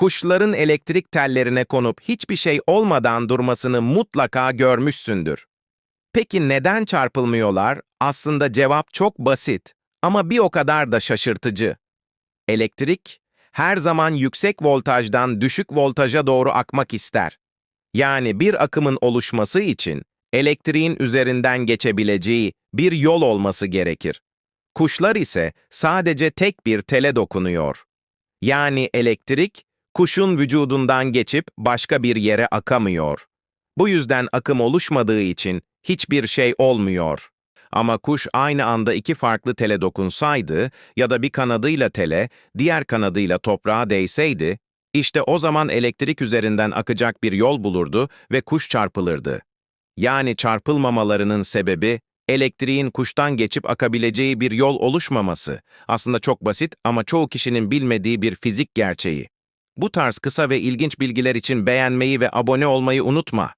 kuşların elektrik tellerine konup hiçbir şey olmadan durmasını mutlaka görmüşsündür. Peki neden çarpılmıyorlar? Aslında cevap çok basit ama bir o kadar da şaşırtıcı. Elektrik her zaman yüksek voltajdan düşük voltaja doğru akmak ister. Yani bir akımın oluşması için elektriğin üzerinden geçebileceği bir yol olması gerekir. Kuşlar ise sadece tek bir tele dokunuyor. Yani elektrik, kuşun vücudundan geçip başka bir yere akamıyor. Bu yüzden akım oluşmadığı için hiçbir şey olmuyor. Ama kuş aynı anda iki farklı tele dokunsaydı ya da bir kanadıyla tele, diğer kanadıyla toprağa değseydi, işte o zaman elektrik üzerinden akacak bir yol bulurdu ve kuş çarpılırdı. Yani çarpılmamalarının sebebi elektriğin kuştan geçip akabileceği bir yol oluşmaması. Aslında çok basit ama çoğu kişinin bilmediği bir fizik gerçeği. Bu tarz kısa ve ilginç bilgiler için beğenmeyi ve abone olmayı unutma.